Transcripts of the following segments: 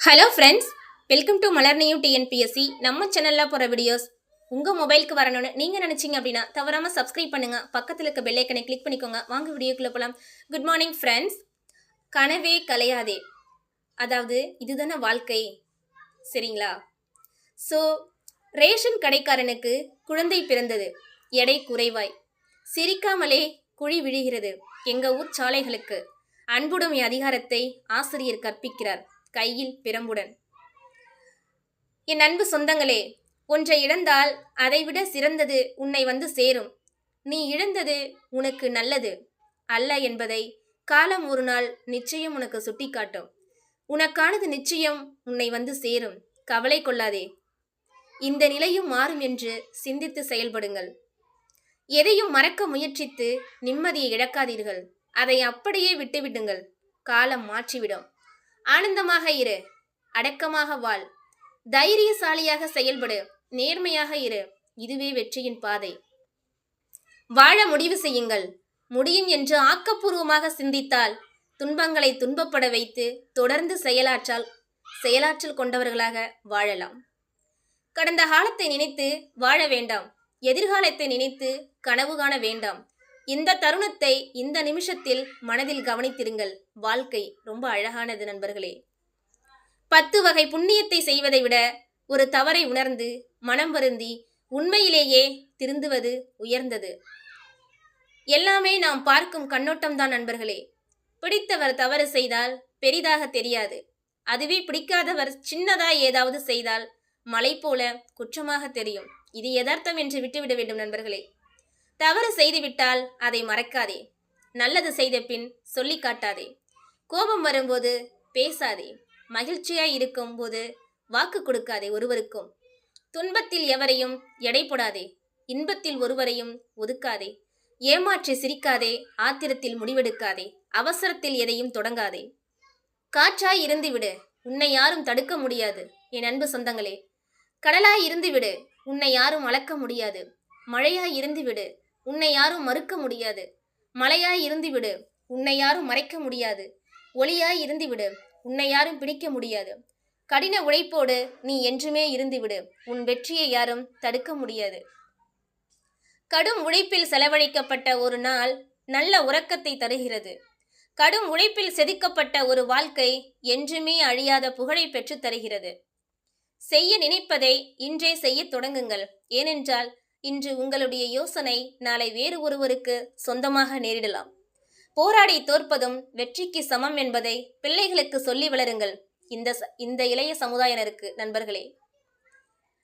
Hello friends welcome to மலர்னியூ TNPSC நம்ம சேனலில் போகிற வீடியோஸ் உங்கள் மொபைலுக்கு வரணும்னு நீங்கள் நினச்சிங்க அப்படின்னா தவறாமல் சப்ஸ்கிரைப் பண்ணுங்கள் பக்கத்தில் இருக்க பெல்லைக்கனை கிளிக் பண்ணிக்கோங்க. வாங்க வீடியோக்குள்ளே போகலாம் குட் மார்னிங் ஃப்ரெண்ட்ஸ் கனவே கலையாதே. அதாவது இதுதானே வாழ்க்கை. சரிங்களா? ஸோ ரேஷன் கடைக்காரனுக்கு குழந்தை பிறந்தது. எடை குறைவாய். சிரிக்காமலே குழி விழுகிறது எங்கள் ஊர் சாலைகளுக்கு. அன்புடைமை அதிகாரத்தை ஆசிரியர் கற்பிக்கிறார். கையில் பிரம்புடன். என் அன்பு சொந்தங்களே ஒன்றை இழந்தால் அதைவிட சிறந்தது உன்னை வந்து சேரும். நீ இழந்தது உனக்கு நல்லது அல்ல என்பதை காலம் ஒரு நாள் நிச்சயம் உனக்கு சுட்டிக்காட்டும். உனக்கானது நிச்சயம் உன்னை வந்து சேரும். கவலை கொள்ளாதே. இந்த நிலையும் மாறும் என்று சிந்தித்து செயல்படுங்கள். எதையும் மறக்க முயற்சித்து நிம்மதியை இழக்காதீர்கள். அதை அப்படியே விட்டுவிடுங்கள். காலம் மாற்றிவிடும். ஆனந்தமாக இரு. அடக்கமாக வாழ். தைரியசாலியாக செயல்படு. நேர்மையாக இரு. இதுவே வெற்றியின் பாதை. வாழ முடிவு செய்யுங்கள். முடியும் என்று ஆக்கப்பூர்வமாக சிந்தித்தால் துன்பங்களை துன்பப்பட வைத்து தொடர்ந்து செயலாற்றால் செயலாற்றல் கொண்டவர்களாக வாழலாம். கடந்த காலத்தை நினைத்து வாழ வேண்டாம். எதிர்காலத்தை நினைத்து கனவு காண வேண்டாம். இந்த தருணத்தை இந்த நிமிஷத்தில் மனதில் கவனித்திருங்கள். வாழ்க்கை ரொம்ப அழகானது நண்பர்களே. பத்து வகை புண்ணியத்தை செய்வதை விட ஒரு தவறை உணர்ந்து மனம் வருந்தி உண்மையிலேயே திருந்துவது உயர்ந்தது. எல்லாமே நாம் பார்க்கும் கண்ணோட்டம்தான் நண்பர்களே. பிடித்தவர் தவறு செய்தால் பெரிதாக தெரியாது. அதுவே பிடிக்காதவர் சின்னதா ஏதாவது செய்தால் மலை போல குற்றமாக தெரியும். இது யதார்த்தம் என்று விட்டுவிட வேண்டும் நண்பர்களே. தவறு செய்துவிட்டால் அதை மறக்காதே. நல்லது செய்த பின் சொல்லி காட்டாதே. கோபம் வரும்போது பேசாதே. மகிழ்ச்சியாய் இருக்கும் போது வாக்கு கொடுக்காதே ஒருவருக்கும். துன்பத்தில் எவரையும் எடை போடாதே. இன்பத்தில் ஒருவரையும் ஒதுக்காதே. ஏமாற்றி சிரிக்காதே. ஆத்திரத்தில் முடிவெடுக்காதே. அவசரத்தில் எதையும் தொடங்காதே. காற்றாய் இருந்துவிடு. உன்னை யாரும் தடுக்க முடியாது. என் அன்பு சொந்தங்களே. கடலாய் இருந்துவிடு. உன்னை யாரும் அளக்க முடியாது. மழையாய் இருந்துவிடு. உன்னை யாரும் மறுக்க முடியாது. மலையாய் இருந்துவிடு. உன்னை யாரும் மறைக்க முடியாது. ஒளியாய் இருந்துவிடு. உன்னை யாரும் பிடிக்க முடியாது. கடின உழைப்போடு நீ என்றுமே இருந்துவிடு. உன் வெற்றியை யாரும் தடுக்க முடியாது. கடும் உழைப்பில் செலவழிக்கப்பட்ட ஒரு நாள் நல்ல உறக்கத்தை தருகிறது. கடும் உழைப்பில் செதுக்கப்பட்ட ஒரு வாழ்க்கை என்றுமே அழியாத புகழை பெற்றுத் தருகிறது. செய்ய நினைப்பதை இன்றே செய்யத் தொடங்குங்கள். ஏனென்றால் இன்று உங்களுடைய யோசனை நாளை வேறு ஒருவருக்கு சொந்தமாக நேரிடலாம். போராடி தோற்பதும் வெற்றிக்கு சமம் என்பதை பிள்ளைகளுக்கு சொல்லி வளருங்கள். இந்த ச- இந்த இளைய சமுதாயனருக்கு நண்பர்களே.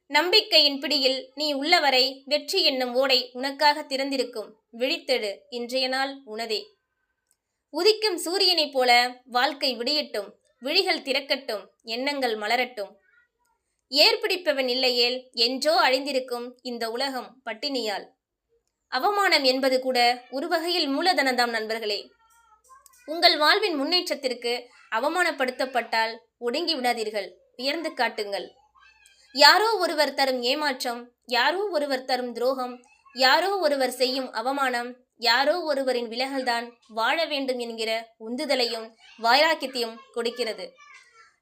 நம்பிக்கையின் பிடியில் நீ உள்ளவரை வெற்றி என்னும் ஓடை உனக்காக திறந்திருக்கும். விழித்தெடு இன்றைய நாள் உனதே. உதிக்கும் சூரியனைப் போல வாழ்க்கை விடியட்டும். விழிகள் திறக்கட்டும். எண்ணங்கள் மலரட்டும். ஏற்பிடிப்பவன் இல்லையேல் என்றோ அழிந்திருக்கும் இந்த உலகம் பட்டினியால். அவமானம் என்பது கூட ஒரு வகையில் மூலதனதாம் நண்பர்களே. உங்கள் வாழ்வின் முன்னேற்றத்திற்கு அவமானப்படுத்தப்பட்டால் ஒடுங்கி விடாதீர்கள் உயர்ந்து காட்டுங்கள். யாரோ ஒருவர் தரும் ஏமாற்றம் யாரோ ஒருவர் தரும் துரோகம் யாரோ ஒருவர் செய்யும் அவமானம் யாரோ ஒருவரின் விலகல்தான் வாழ வேண்டும் என்கிற உந்துதலையும் வைராக்கியத்தையும் கொடுக்கிறது.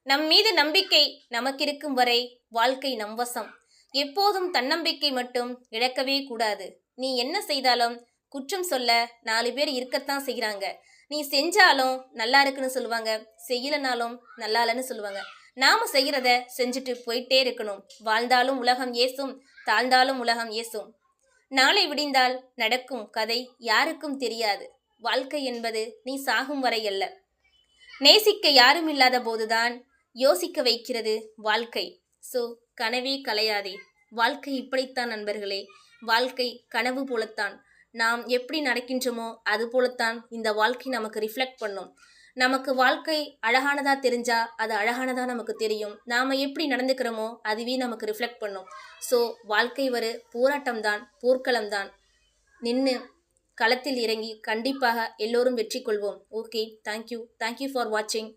நம் மீது நம்பிக்கை நமக்கிருக்கும் வரை வாழ்க்கை நம் வசம். எப்போதும் தன்னம்பிக்கை மட்டும் இழக்கவே கூடாது. நீ என்ன செய்தாலும் குற்றம் சொல்ல நாலு பேர் இருக்கத்தான் செய்கிறாங்க நீ செஞ்சாலும் நல்லா இருக்குன்னு சொல்லுவாங்க. செய்யலனாலும் நல்லா இல்லைன்னு சொல்லுவாங்க. நாம செய்கிறத செஞ்சுட்டு போயிட்டே இருக்கணும். வாழ்ந்தாலும் உலகம் ஏசும் தாழ்ந்தாலும் உலகம் ஏசும். நாளை விடிந்தால் நடக்கும் கதை யாருக்கும் தெரியாது. வாழ்க்கை என்பது நீ சாகும் வரை அல்ல. நேசிக்க யாரும் இல்லாத போதுதான் யோசிக்க வைக்கிறது வாழ்க்கை. ஸோ கனவே கலையாதே. வாழ்க்கை இப்படித்தான் நண்பர்களே. வாழ்க்கை கனவு போலத்தான். நாம் எப்படி நடக்கின்றோமோ அது போலத்தான் இந்த வாழ்க்கை நமக்கு ரிஃப்ளெக்ட் பண்ணும். நமக்கு வாழ்க்கை அழகானதாக தெரிஞ்சா அது அழகானதாக நமக்கு தெரியும். நாம் எப்படி நடந்துக்கிறோமோ அதுவே நமக்கு ரிஃப்ளெக்ட் பண்ணும். ஸோ வாழ்க்கை ஒரு போராட்டம் தான் போர்க்களம் தான் நின்று களத்தில் இறங்கி கண்டிப்பாக எல்லோரும் வெற்றி கொள்வோம். ஓகே தேங்க்யூ தேங்க்யூ ஃபார் வாட்சிங்